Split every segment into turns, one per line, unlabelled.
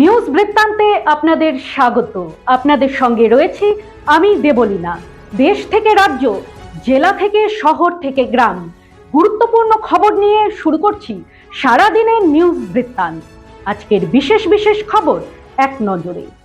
News বৃত্তান্তে আপনাদের স্বাগত। আপনাদের সঙ্গে রয়েছি আমি দেবলীনা। দেশ থেকে রাজ্য, জেলা থেকে শহর থেকে গ্রাম। গুরুত্বপূর্ণ খবর নিয়ে শুরু করছি সারাদিনের নিউজ বৃত্তান্ত। আজকের বিশেষ বিশেষ খবর এক নজরে।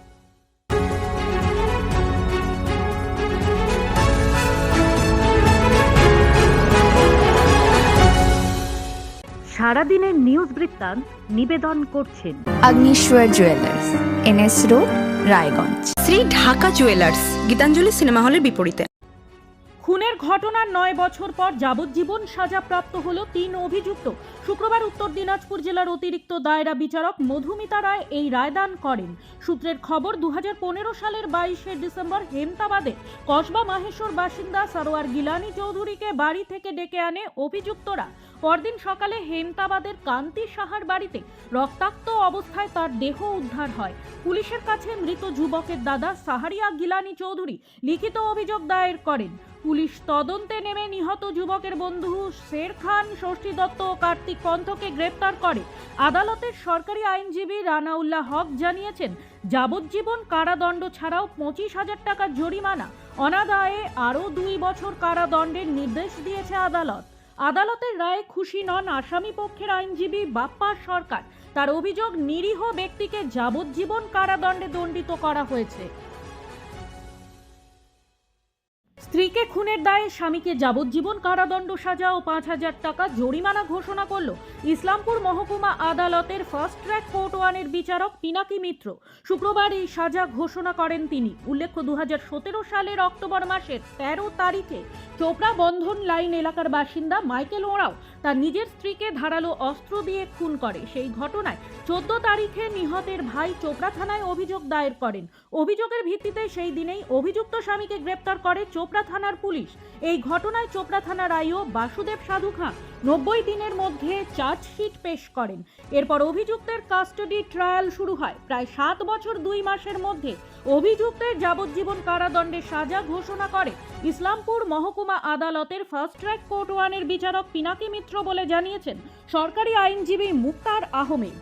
সারাদিনের নিউজ বৃত্তান্ত নিবেদন করছেন
Agnishwar jewellers NS road Raiganj.
Shri Dhaka jewellers Gitanjali cinema হলের বিপরীতে।
খুনের ঘটনার নয় বছর পর যাবজ্জীবন সাজাপ্রাপ্ত হল তিন অভিযুক্ত। শুক্রবার উত্তর দিনাজপুর জেলার অতিরিক্ত দায়রা বিচারক মধুমিতা রায় এই রায়দান করেন। সূত্রের খবর দু হাজার পনেরো সালের বাইশে ডিসেম্বর হেমতাবাদে কসবা মাহেশ্বর বাসিন্দা সারোয়ার গিলানি চৌধুরীকে বাড়ি থেকে ডেকে আনে অভিযুক্তরা। পরদিন সকালে হেমতাবাদের কান্তি সাহার বাড়িতে রক্তাক্ত অবস্থায় তার দেহ উদ্ধার হয়। পুলিশের কাছে মৃত যুবকের দাদা সাহারিয়া গিলানি চৌধুরী লিখিত অভিযোগ দায়ের করেন। পুলিশ তদন্তে নেমে নিহত যুবকের বন্ধু শের খান, ষষ্ঠী দত্ত ও কার্তিক পন্থকে গ্রেপ্তার করে। আদালতের সরকারি আইনজীবী রানাউল্লাহ হক জানিয়েছেন, যাবজ্জীবন কারাদণ্ড ছাড়াও পঁচিশ হাজার টাকা জরিমানা। অনাদায়ে আরও দুই বছর কারাদণ্ডের নির্দেশ দিয়েছে আদালত। আদালতের রায়ে খুশি নন আসামি পক্ষের আইনজীবী বাপ্পা সরকার। তার অভিযোগ নিরীহ ব্যক্তিকে যাবজ্জীবন কারাদণ্ডে দণ্ডিত করা হয়েছে। স্ত্রীকে খুনের দায়ে স্বামীকে যাবজ্জীবন কারাদণ্ড সাজা ও পাঁচ হাজার টাকা জরিমানা ঘোষণা করল ইসলামপুর মহকুমা আদালতের ফার্স্ট ট্র্যাক কোর্ট ওয়ানের বিচারক পিনাকি মিত্র। শুক্রবার এই সাজা ঘোষণা করেন তিনি। উল্লেখ্য দু সালের অক্টোবর মাসের তেরো তারিখে চোপড়া বন্ধন লাইন এলাকার বাসিন্দা মাইকেল ওরাও তার নিজের স্ত্রীকে ধারালো অস্ত্র দিয়ে খুন করে। সেই ঘটনায় চোদ্দ তারিখে নিহতের ভাই চোপড়া থানায় অভিযোগ দায়ের করেন। অভিযোগের ভিত্তিতে সেই দিনেই অভিযুক্ত স্বামীকে গ্রেপ্তার করে চোপড়া থানার পুলিশ। এই ঘটনায় চোপড়া থানার আইও বাসুদেব সাধু খাঁ নব্বই দিনের মধ্যে চার্জশিট পেশ করেন। এরপর অভিযুক্তের কাস্টাডি ট্রায়াল শুরু হয়। প্রায় সাত বছর দুই মাসের মধ্যে অভিযুক্তের যাবজ্জীবন কারাদণ্ডের সাজা ঘোষণা করে ইসলামপুর মহকুমা আদালতের ফার্স্ট ট্র্যাক কোর্ট ওয়ানের বিচারক পিনাকি মিত্র বলে জানিয়েছেন, সরকারি আইনজীবী মুক্তার আহমেদ।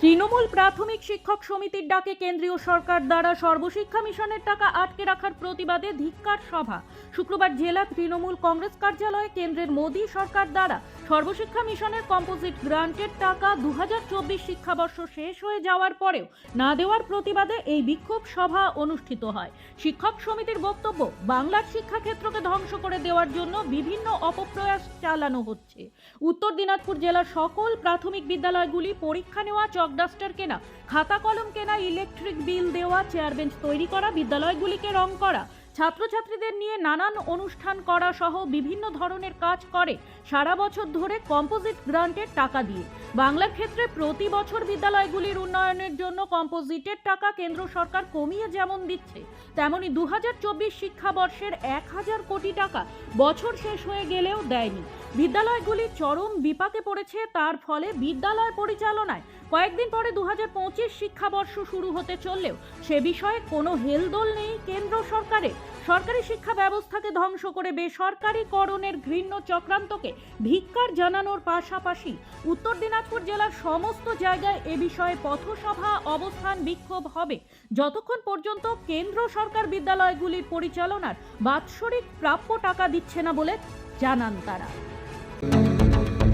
তৃণমূল প্রাথমিক শিক্ষক সমিতির ডাকে কেন্দ্রীয় সরকার দ্বারা সর্বশিক্ষা মিশনের টাকা আটকে রাখার প্রতিবাদে ধিক্কার সভা। শুক্রবার জেলা তৃণমূল কংগ্রেস কার্যালয়ে কেন্দ্রের মোদী সরকার দ্বারা সর্বশিক্ষা মিশনের কম্পোজিট গ্রান্টের টাকা দু হাজার চব্বিশ শিক্ষাবর্ষ শেষ হয়ে যাওয়ার পরেও না দেওয়ার প্রতিবাদে এই বিক্ষোভ সভা অনুষ্ঠিত হয়। শিক্ষক সমিতির বক্তব্য, বাংলার শিক্ষাক্ষেত্রকে ধ্বংস করে দেওয়ার জন্য বিভিন্ন অপপ্রয়াস চালানো হচ্ছে। উত্তর দিনাজপুর জেলার সকল প্রাথমিক বিদ্যালয়গুলি পরীক্ষা নেওয়া, চকডাস্টার কেনা, খাতা কলম কেনা, ইলেকট্রিক বিল দেওয়া চেয়ার বেঞ্চ তৈরি করা, বিদ্যালয়গুলিকে রং করা ছাত্রছাত্রীদের নিয়ে নানান অনুষ্ঠান করা সহ বিভিন্ন ধরনের কাজ করে। সারা বছর ধরে কম্পোজিট গ্রান্টের টাকা দিয়ে। বাংলার ক্ষেত্রে প্রতি বছর বিদ্যালয়গুলির উন্নয়নের জন্য কম্পোজিটের টাকা কেন্দ্র সরকার কমিয়ে যেমন দিচ্ছে, তেমনি দু হাজার চব্বিশ শিক্ষাবর্ষের এক হাজার কোটি টাকা বছর শেষ হয়ে গেলেও দেয়নি। বিদ্যালয়গুলি চরম বিপাকে পড়েছে, তার ফলে বিদ্যালয় পরিচালনায় কয়েকদিন পরে দু হাজার পঁচিশ শিক্ষাবর্ষ শুরু হতে চললেও সে বিষয়ে কোনো হেলদোল নেই কেন্দ্র সরকারের। সরকারি শিক্ষা ব্যবস্থাকে ধ্বংস করে বেসরকারীকরণের ঘৃণ্য চক্রান্তকে ধিক্কার জানানোর পাশাপাশি উত্তর দিনাজপুর জেলার সমস্ত জায়গায় এ বিষয়ে পথসভা অবস্থান বিক্ষোভ হবে। যতক্ষণ পর্যন্ত কেন্দ্র সরকার বিদ্যালয়গুলির পরিচালনার বাৎসরিক প্রাপ্য টাকা দিচ্ছে না বলে জানান তারা।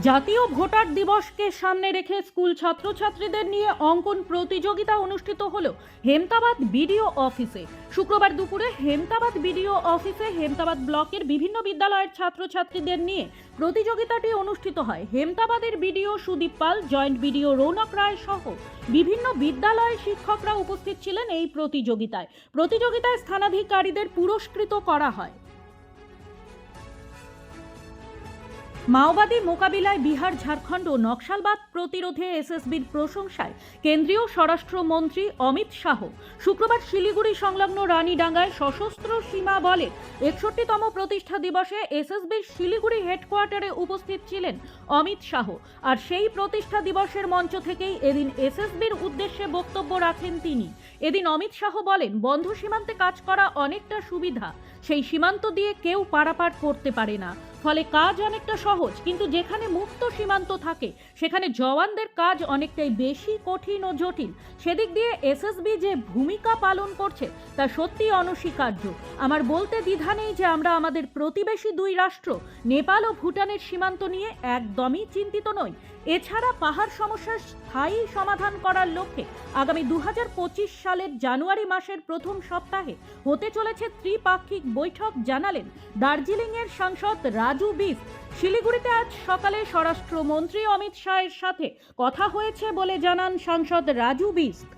জাতীয় ভোটার দিবসকে সামনে রেখে স্কুল ছাত্রছাত্রীদের নিয়ে অঙ্কন প্রতিযোগিতা অনুষ্ঠিত হলো হেমতাবাদ বিডিও অফিসে। শুক্রবার দুপুরে হেমতাবাদ বিডিও অফিসে হেমতাবাদ ব্লকের বিভিন্ন বিদ্যালয়ের ছাত্রছাত্রীদের নিয়ে প্রতিযোগিতাটি অনুষ্ঠিত হয়। হেমতাবাদের BDO Sudip Pal, joint BDO Raunak Roy সহ বিভিন্ন বিদ্যালয়ের শিক্ষকরা উপস্থিত ছিলেন এই প্রতিযোগিতায়। প্রতিযোগিতায় স্থানাধিকারীদের পুরস্কৃত করা হয়। মাওবাদী মোকাবিলায় বিহার, ঝাড়খণ্ড ও নকশালবাদ প্রতিরোধে এসএসবির প্রশংসায় কেন্দ্রীয় স্বরাষ্ট্রমন্ত্রী অমিত শাহ। শুক্রবার শিলিগুড়ি সংলগ্ন রানীডাঙ্গায় সশস্ত্র সীমা বলের একষট্টিতম প্রতিষ্ঠা দিবসে এসএসবির শিলিগুড়ি হেডকোয়ার্টারে উপস্থিত ছিলেন অমিত শাহ। আর সেই প্রতিষ্ঠা দিবসের মঞ্চ থেকেই এদিন এসএসবির উদ্দেশ্যে বক্তব্য রাখেন তিনি। এদিন অমিত শাহ বলেন, বন্ধ সীমান্তে কাজ করা অনেকটা সুবিধা। সেই সীমান্ত দিয়ে কেউ পারাপার করতে পারে না। ফলে কাজ অনেকটা সহজ, কিন্তু যেখানে মুক্ত সীমান্ত থাকে, সেখানে জওয়ানদের কাজ অনেকটাই বেশি কঠিন ও জটিল। সেদিক দিয়ে এসএসবি যে ভূমিকা পালন করছে, তা সত্যি অনস্বীকার্য। আমার বলতে দ্বিধা নেই যে আমরা আমাদের প্রতিবেশী দুই রাষ্ট্র, নেপাল ও ভুটানের সীমান্ত নিয়ে একদমই চিন্তিত নই। এছাড়া পাহাড় সমস্যার স্থায়ী সমাধান করার লক্ষ্যে আগামী দু হাজার পঁচিশ সালের জানুয়ারি মাসের প্রথম সপ্তাহে হতে চলেছে ত্রিপাক্ষিক বৈঠক, জানালেন দার্জিলিংয়ের সাংসদ রাজু বিস শিলিগুড়িতে আজ সকালে স্বরাষ্ট্রমন্ত্রী অমিত শাহের সাথে কথা হয়েছে বলে জানান সাংসদ রাজু বিস্ক।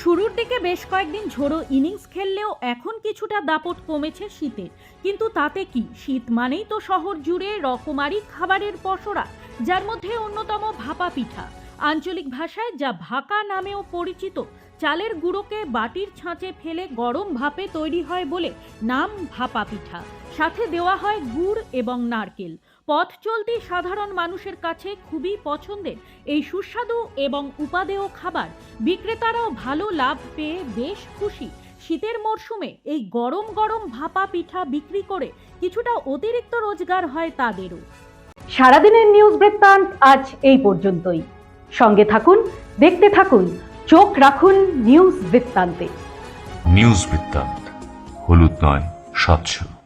শুরুর দিকে বেশ কয়েকদিন ঝোড়ো ইনিংস খেললেও এখন কিছুটা দাপট কমেছে শীতের। কিন্তু তাতে কি? শীত মানেই তো শহর জুড়ে রকমারি খাবারের পসরা, যার মধ্যে অন্যতম ভাপা পিঠা। আঞ্চলিক ভাষায় যা ভাকা নামেও পরিচিত, চালের গুঁড়োকে বাটির ছাঁচে ফেলে গরম ভাপে তৈরি হয় বলে নাম ভাপা পিঠা। সাথে দেওয়া হয় গুড় এবং নারকেল। পথ চলতি সাধারণ মানুষের কাছে খুবই পছন্দের। এই সুস্বাদু এবং উপাদেয় খাবার বিক্রেতারাও ভালো লাভ পেয়ে বেশ খুশি। শীতের মরশুমে এই গরম গরম ভাপা পিঠা বিক্রি করে কিছুটা অতিরিক্ত রোজগার হয় তাদেরও।
সারাদিনের নিউজ বৃত্তান্ত আজ এই পর্যন্তই। সঙ্গে থাকুন দেখতে থাকুন চোখ রাখুন নিউজ বৃত্তান্তে।
নিউজ বৃত্তান্ত হলুদ নয় স্বচ্ছ